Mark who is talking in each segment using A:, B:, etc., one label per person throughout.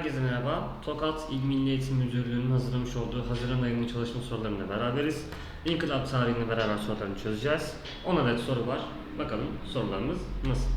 A: Herkese merhaba. Tokat İl Milli Eğitim Müdürlüğü'nün hazırlamış olduğu Haziran ayının çalışma sorularıyla beraberiz. İnkılap tarihini beraber sorularını çözeceğiz. 10 adet soru var. Bakalım sorularımız nasıl?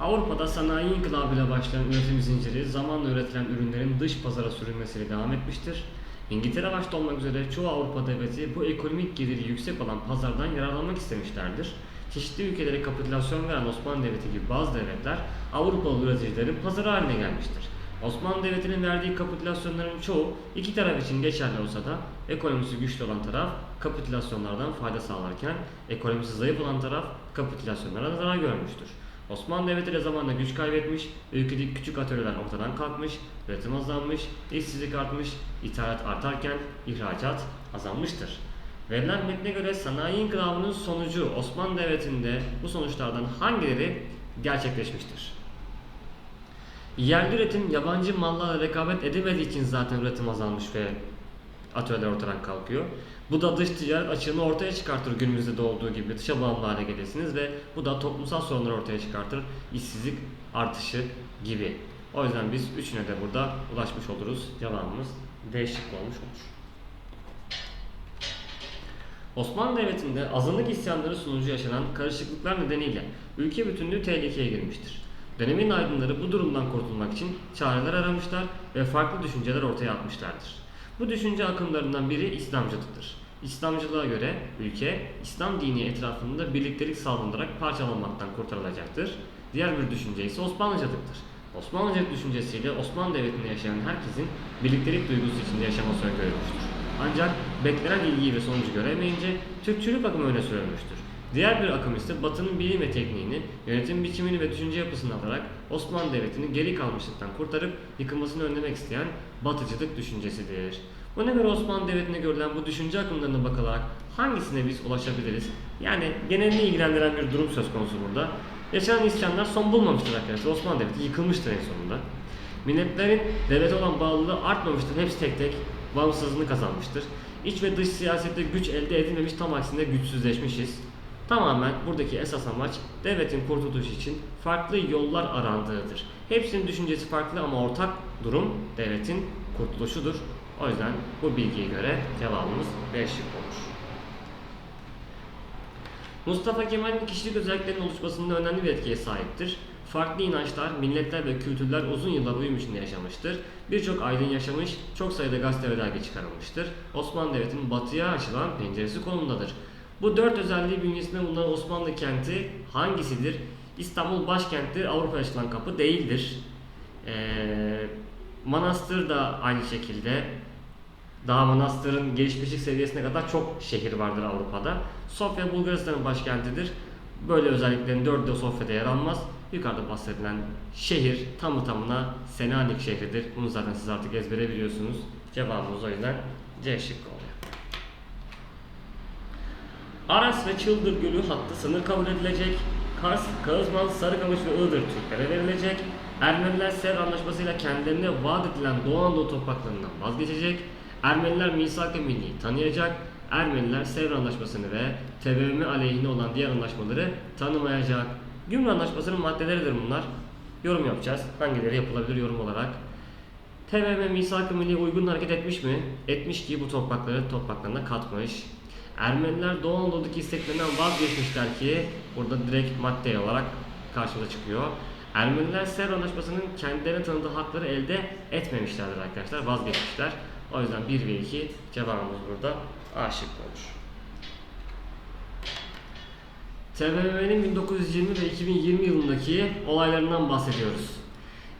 A: Avrupa'da sanayi inkılabıyla başlayan üretim zinciri zamanla üretilen ürünlerin dış pazara sürülmesiyle devam etmiştir. İngiltere başta olmak üzere çoğu Avrupa devleti bu ekonomik geliri yüksek olan pazardan yararlanmak istemişlerdir. Çeşitli ülkelere kapitülasyon veren Osmanlı Devleti gibi bazı devletler Avrupalı üreticilerin pazarı haline gelmiştir. Osmanlı Devleti'nin verdiği kapitülasyonların çoğu iki taraf için geçerli olsa da ekonomisi güçlü olan taraf kapitülasyonlardan fayda sağlarken ekonomisi zayıf olan taraf kapitülasyonlara zarar görmüştür. Osmanlı Devleti de zamanla güç kaybetmiş, ülkedeki küçük atölyeler ortadan kalkmış, üretim azalmış, işsizlik artmış, ithalat artarken ihracat azalmıştır. Verilen metne göre sanayi inkılabının sonucu Osmanlı Devleti'nde bu sonuçlardan hangileri gerçekleşmiştir? Yerli üretim yabancı mallarla rekabet edemediği için zaten üretim azalmış ve atölyeler ortadan kalkıyor. Bu da dış ticaret açığını ortaya çıkartır günümüzde de olduğu gibi dışa bağımlı hale gelirsiniz ve bu da toplumsal sorunları ortaya çıkartır. İşsizlik artışı gibi. O yüzden biz üçüne de burada ulaşmış oluruz. Cevabımız D şıkkı olmuş olur. Osmanlı Devleti'nde azınlık isyanları sonucu yaşanan karışıklıklar nedeniyle ülke bütünlüğü tehlikeye girmiştir. Dönemin aydınları bu durumdan kurtulmak için çareler aramışlar ve farklı düşünceler ortaya atmışlardır. Bu düşünce akımlarından biri İslamcılıktır. İslamcılığa göre ülke İslam dini etrafında birliktelik sağlanarak parçalanmaktan kurtarılacaktır. Diğer bir düşünce ise Osmanlıcılıktır. Osmanlıcılık düşüncesiyle Osmanlı Devleti'nde yaşayan herkesin birliktelik duygusu içinde yaşaması öngörülmüştür. Ancak beklenen ilgiyi ve sonucu göremeyince Türkçülük akımı öne sürülmüştür. Diğer bir akım ise Batı'nın bilim ve tekniğini, yönetim biçimini ve düşünce yapısını alarak Osmanlı Devleti'ni geri kalmışlıktan kurtarıp yıkılmasını önlemek isteyen Batıcılık düşüncesidir. Buna göre Osmanlı Devleti'nde görülen bu düşünce akımlarına bakılarak hangisine biz ulaşabiliriz? Yani genelini ilgilendiren bir durum söz konusu burada. Yaşanan isyanlar son bulmamıştır arkadaşlar. Osmanlı Devleti yıkılmıştır en sonunda. Milletlerin devlete olan bağlılığı artmamıştır. Hepsi tek tek bağımsızlığını kazanmıştır. İç ve dış siyasette güç elde edilmemiş tam aksine güçsüzleşmişiz. Tamamen buradaki esas amaç devletin kurtuluşu için farklı yollar arandığıdır. Hepsinin düşüncesi farklı ama ortak durum devletin kurtuluşudur. O yüzden bu bilgiye göre cevabımız B şık olur. Mustafa Kemal'in kişilik özelliklerinin oluşmasında önemli bir etkiye sahiptir. Farklı inançlar, milletler ve kültürler uzun yıllar uyum içinde yaşamıştır. Birçok aydın yaşamış, çok sayıda gazete ve dergi çıkarılmıştır. Osmanlı Devleti'nin batıya açılan penceresi konumundadır. Bu dört özelliği bünyesinde bulunan Osmanlı kenti hangisidir? İstanbul başkenttir, Avrupa'ya açılan kapı değildir. Ee, manastır da aynı şekilde. Daha manastırın gelişmişlik seviyesine kadar çok şehir vardır Avrupa'da. Sofya Bulgaristan'ın başkentidir. Böyle özelliklerin dördü de Sofya'da yer almaz. Yukarıda bahsedilen şehir tamı tamına Selanik şehridir. Bunu zaten siz artık ezbere biliyorsunuz. Cevabımız o yüzden C şıkkı oluyor. Aras ve Çıldır Gölü hattı sınır kabul edilecek. Kars, Kağızman, Sarıkamış ve Iğdır Türklere verilecek. Ermeniler Sevr Anlaşması'yla kendilerine vaat edilen Doğu Anadolu topraklarından vazgeçecek. Ermeniler misak-ı tanıyacak. Ermeniler Sevr Anlaşması'nı ve TBMM aleyhine olan diğer anlaşmaları tanımayacak. Gümrük Anlaşması'nın maddeleridir bunlar. Yorum yapacağız. Hangileri yapılabilir yorum olarak. TBMM misak-ı uygun hareket etmiş mi? Etmiş ki bu toprakları topraklarına katmış. Ermeniler Doğu Anadolu'daki isteklerinden vazgeçmişler ki burada direkt madde olarak karşımıza çıkıyor. Ermeniler Sevr Anlaşması'nın kendilerine tanıdığı hakları elde etmemişlerdir arkadaşlar. Vazgeçmişler. O yüzden 1 ve 2 cevabımız burada A şıkkı olur. TBMM'nin 1920 ve 2020 yılındaki olaylarından bahsediyoruz.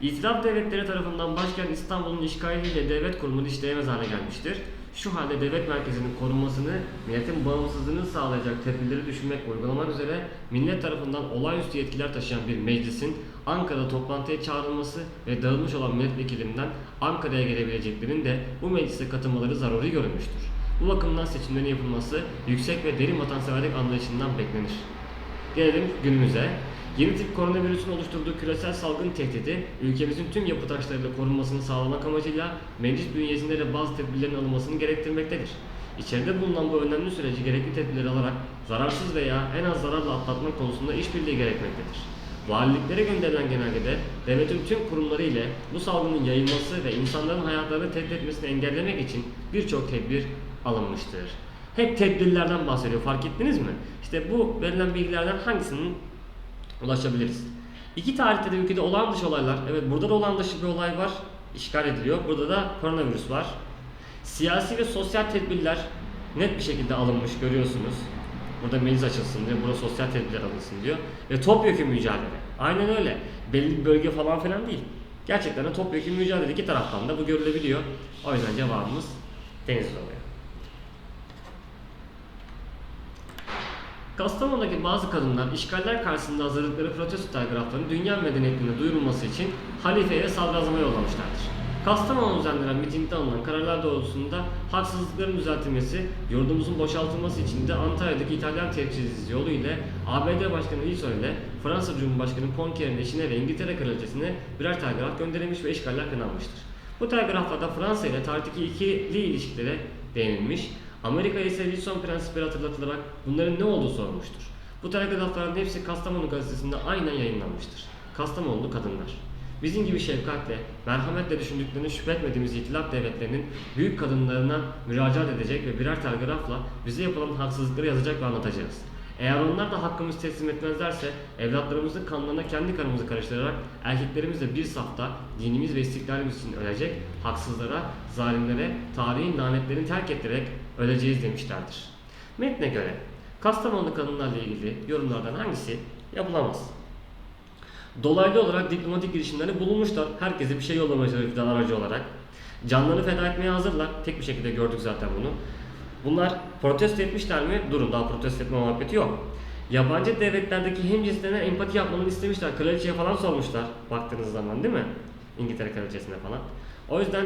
A: İtilaf devletleri tarafından başkent İstanbul'un işgaliyle devlet kurumu işleyemez hale gelmiştir. Şu halde devlet merkezinin korunmasını, milletin bağımsızlığını sağlayacak tedbirleri düşünmek uygulamak üzere millet tarafından olağanüstü yetkiler taşıyan bir meclisin Ankara'da toplantıya çağrılması ve dağılmış olan milletvekillerinden Ankara'ya gelebileceklerin de bu meclise katılmaları zaruri görülmüştür. Bu bakımdan seçimlerin yapılması yüksek ve derin vatanseverlik anlayışından beklenir. Gelelim günümüze. Yeni tip koronavirüsün oluşturduğu küresel salgın tehdidi, ülkemizin tüm yapı taşlarıyla korunmasını sağlamak amacıyla meclis bünyesinde de bazı tedbirlerin alınmasını gerektirmektedir. İçeride bulunan bu önemli süreci gerekli tedbirleri alarak zararsız veya en az zararla atlatmak konusunda işbirliği gerekmektedir. valiliklere gönderilen genelgede devletin tüm kurumları ile bu salgının yayılması ve insanların hayatlarını tehdit etmesini engellemek için birçok tedbir alınmıştır. Hep tedbirlerden bahsediyor fark ettiniz mi? İşte bu verilen bilgilerden hangisinin ulaşabiliriz? İki tarihte de ülkede olağan dışı olaylar, evet burada da olağan dışı bir olay var, işgal ediliyor. Burada da koronavirüs var. Siyasi ve sosyal tedbirler net bir şekilde alınmış görüyorsunuz. Burada meclis açılsın diyor, burada sosyal tedbirler alınsın diyor. Ve topyekun mücadele. Aynen öyle. Belli bir bölge falan filan değil. Gerçekten de topyekun mücadele iki taraftan da bu görülebiliyor. O yüzden cevabımız Denizli oluyor. Kastamonu'daki bazı kadınlar işgaller karşısında hazırlıkları protesto telgraflarının dünya medeniyetine duyurulması için halifeye ve sadrazama yollamışlardır. Kastamonu düzenlenen mitingde alınan kararlar doğrultusunda haksızlıkların düzeltilmesi, yurdumuzun boşaltılması için de Antalya'daki İtalyan temsilcisi yolu ile ABD Başkanı Wilson ile Fransa Cumhurbaşkanı Poncier'in eşine ve İngiltere Kraliçesi'ne birer telgraf gönderilmiş ve işgaller kınanmıştır. Bu telgraflarda Fransa ile tarihteki ikili ilişkilere değinilmiş, Amerika ise Wilson prensipleri hatırlatılarak bunların ne olduğu sorulmuştur. Bu telgrafların hepsi Kastamonu gazetesinde aynen yayınlanmıştır. Kastamonulu kadınlar. Bizim gibi şefkatle, merhametle düşündüklerini şüphe etmediğimiz itilaf devletlerinin büyük kadınlarına müracaat edecek ve birer telgrafla bize yapılan haksızlıkları yazacak ve anlatacağız. Eğer onlar da hakkımızı teslim etmezlerse evlatlarımızın kanlarına kendi kanımızı karıştırarak erkeklerimizle bir safta dinimiz ve istiklalimiz için ölecek, haksızlara, zalimlere, tarihin lanetlerini terk ettirerek öleceğiz demişlerdir. Metne göre Kastamonu kadınlarla ilgili yorumlardan hangisi yapılamaz? Dolaylı olarak diplomatik girişimlerde bulunmuşlar. Herkese bir şey yollamaya çalışıyorlar aracı olarak. Canlarını feda etmeye hazırlar. Tek bir şekilde gördük zaten bunu. Bunlar protesto etmişler mi? Durun daha protesto etme muhabbeti yok. Yabancı devletlerdeki hemcinslerine empati yapmanı istemişler. Kraliçeye falan sormuşlar baktığınız zaman değil mi? İngiltere kraliçesine falan. O yüzden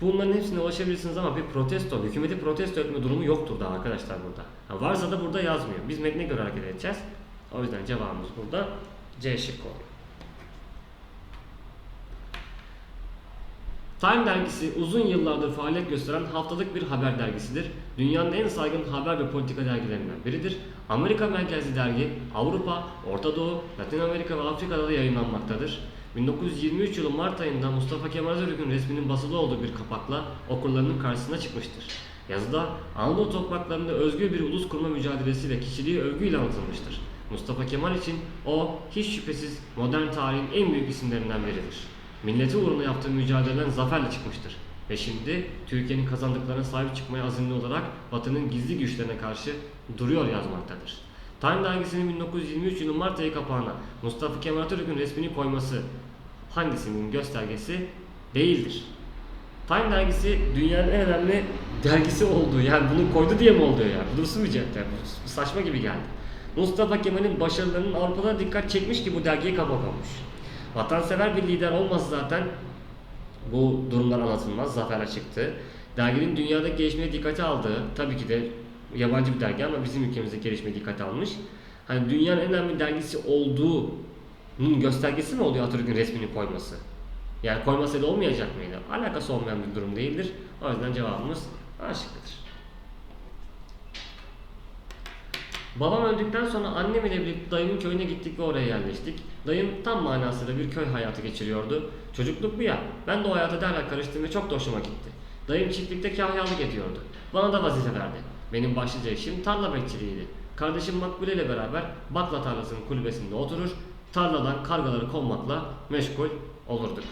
A: bunların hepsine ulaşabilirsiniz ama bir protesto, hükümeti protesto etme durumu yoktur daha arkadaşlar burada. Ha, varsa da burada yazmıyor. Biz metne göre hareket edeceğiz. O yüzden cevabımız burada C şıkkı oluyor. Time dergisi uzun yıllardır faaliyet gösteren haftalık bir haber dergisidir. Dünyanın en saygın haber ve politika dergilerinden biridir. Amerika merkezli dergi Avrupa, Orta Doğu, Latin Amerika ve Afrika'da da yayınlanmaktadır. 1923 yılı Mart ayında Mustafa Kemal Atatürk'ün resminin basılı olduğu bir kapakla okurlarının karşısına çıkmıştır. Yazıda Anadolu topraklarında özgür bir ulus kurma mücadelesiyle kişiliği övgüyle anlatılmıştır. Mustafa Kemal için o hiç şüphesiz modern tarihin en büyük isimlerinden biridir. Milleti uğruna yaptığı mücadeleden zaferle çıkmıştır. Ve şimdi Türkiye'nin kazandıklarına sahip çıkmaya azimli olarak Batı'nın gizli güçlerine karşı duruyor yazmaktadır. Time dergisinin 1923 yılı Mart ayı kapağına Mustafa Kemal Atatürk'ün resmini koyması hangisinin göstergesi değildir. Time dergisi dünyanın en önemli dergisi olduğu yani bunu koydu diye mi oluyor yani? Dursun bir cepte. Saçma gibi geldi. Mustafa Kemal'in başarılarının Avrupa'da dikkat çekmiş ki bu dergiye kapak olmuş. Vatansever bir lider olmasa zaten bu durumlar anlatılmaz, zaferler çıktı. Derginin dünyadaki gelişmeye dikkate aldığı, tabii ki de yabancı bir dergi ama bizim ülkemizde gelişmeye dikkate almış. Hani dünyanın en önemli dergisi olduğunun göstergesi mi oluyor Atatürk'ün resmini koyması? Yani koymasaydı olmayacak mıydı? Alakası olmayan bir durum değildir. O yüzden cevabımız A. Babam öldükten sonra annem ile birlikte dayımın köyüne gittik ve oraya yerleştik. Dayım tam manasıyla bir köy hayatı geçiriyordu. Çocukluk bu ya. Ben de o hayata derhal karıştım ve çok da hoşuma gitti. Dayım çiftlikte kahyalık ediyordu. Bana da vazife verdi. Benim başlıca işim tarla bekçiliğiydi. Kardeşim Makbule ile beraber bakla tarlasının kulübesinde oturur, tarladan kargaları kovmakla meşgul olurduk.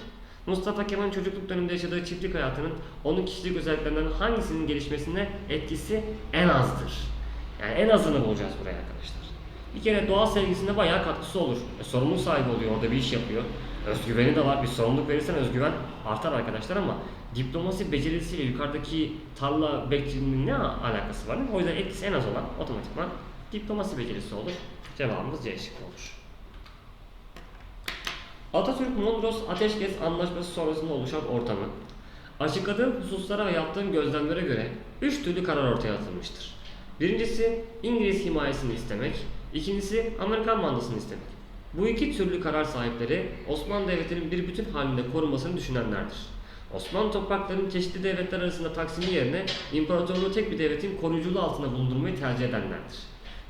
A: Mustafa Kemal'in çocukluk döneminde yaşadığı çiftlik hayatının onun kişilik özelliklerinden hangisinin gelişmesine etkisi en azdır. Yani en azını bulacağız buraya arkadaşlar. Bir kere doğa sevgisinde bayağı katkısı olur. E, sorumluluk sahibi oluyor, orada bir iş yapıyor. Özgüveni de var. Bir sorumluluk verirsen özgüven artar arkadaşlar ama diplomasi becerisiyle yukarıdaki tarla bekçiliğinin ne alakası var? O yüzden etkisi en az olan otomatikman diplomasi becerisi olur. Cevabımız C şıkkı olur. Atatürk Mondros Ateşkes Anlaşması sonrasında oluşan ortamı açıkladığım hususlara ve yaptığım gözlemlere göre 3 türlü karar ortaya atılmıştır. Birincisi İngiliz himayesini istemek, ikincisi Amerikan mandasını istemek. Bu iki türlü karar sahipleri Osmanlı Devleti'nin bir bütün halinde korunmasını düşünenlerdir. Osmanlı topraklarının çeşitli devletler arasında taksimi yerine imparatorluğu tek bir devletin koruyuculuğu altında bulundurmayı tercih edenlerdir.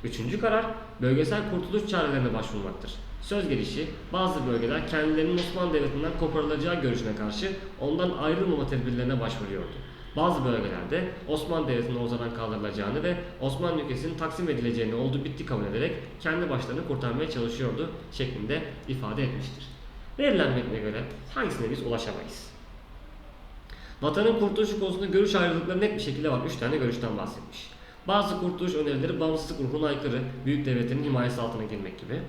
A: Üçüncü karar, bölgesel kurtuluş çarelerine başvurmaktır. Söz gelişi, bazı bölgeler kendilerinin Osmanlı Devleti'nden koparılacağı görüşüne karşı ondan ayrılmama tedbirlerine başvuruyordu. Bazı bölgelerde Osmanlı Devleti'nin ortadan kaldırılacağını ve Osmanlı ülkesinin taksim edileceğini olduğu bitti kabul ederek kendi başlarını kurtarmaya çalışıyordu şeklinde ifade etmiştir. Verilen metne göre hangisine biz ulaşamayız? Vatanın kurtuluşu konusunda görüş ayrılıkları net bir şekilde var. Üç tane görüşten bahsetmiş. Bazı kurtuluş önerileri bağımsızlık ruhuna aykırı, büyük devletlerin himayesi altına girmek gibi.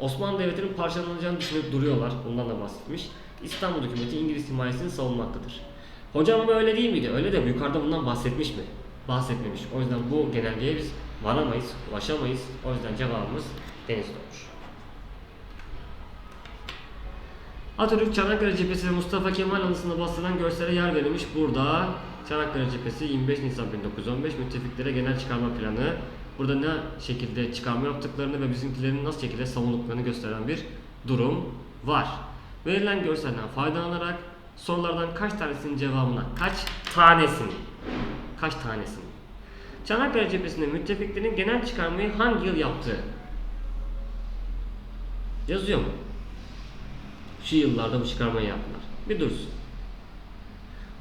A: Osmanlı Devleti'nin parçalanacağını düşünüp duruyorlar. Bundan da bahsetmiş. İstanbul hükümeti İngiliz himayesini savunmaktadır. Hocam ama öyle değil miydi? Öyle de yukarıda bundan bahsetmiş mi? Bahsetmemiş. O yüzden bu genelgeye biz varamayız, ulaşamayız. O yüzden cevabımız Denizli olur. Atatürk Çanakkale Cephesi ve Mustafa Kemal anısına basılan görsele yer verilmiş burada. Çanakkale Cephesi 25 Nisan 1915 müttefiklere genel çıkarma planı. Burada ne şekilde çıkarma yaptıklarını ve bizimkilerin nasıl şekilde savunduklarını gösteren bir durum var. Verilen görselden faydalanarak sorulardan kaç tanesinin cevabına kaç tanesini kaç tanesini Çanakkale Cephesi'nde müttefiklerin genel çıkarmayı hangi yıl yaptığı yazıyor mu? Şu yıllarda bu çıkarmayı yaptılar. Bir dursun.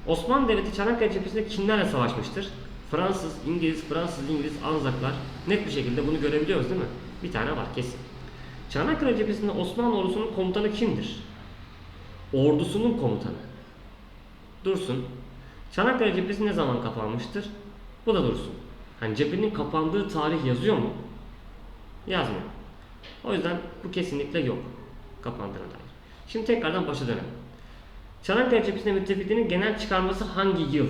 A: Osmanlı Devleti Çanakkale cephesinde kimlerle savaşmıştır? Fransız, İngiliz, Fransız, İngiliz, Anzaklar. Net bir şekilde bunu görebiliyoruz değil mi? Bir tane var kesin. Çanakkale cephesinde Osmanlı ordusunun komutanı kimdir? Ordusunun komutanı. Dursun. Çanakkale cephesi ne zaman kapanmıştır? Bu da dursun. Hani cephenin kapandığı tarih yazıyor mu? Yazmıyor. O yüzden bu kesinlikle yok. Kapandığına dair. Şimdi tekrardan başa dönelim. Çanakkale cephesinde müttefiklerin genel çıkarması hangi yıl?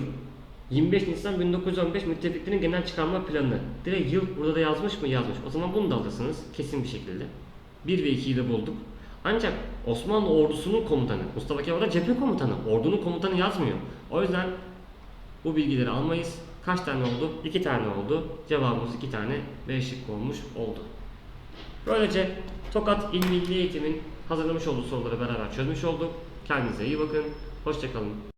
A: 25 Nisan 1915 müttefiklerin genel çıkarma planı. Direkt yıl burada da yazmış mı? Yazmış. O zaman bunu da alırsınız kesin bir şekilde. 1 ve 2'yi de bulduk. Ancak Osmanlı ordusunun komutanı, Mustafa Kemal cephe komutanı, ordunun komutanı yazmıyor. O yüzden bu bilgileri almayız. Kaç tane oldu? 2 tane oldu. Cevabımız 2 tane B şıkkı olmuş oldu. Böylece Tokat İl Milli Eğitim'in hazırlamış olduğu soruları beraber çözmüş olduk. Kendinize iyi bakın. Hoşçakalın.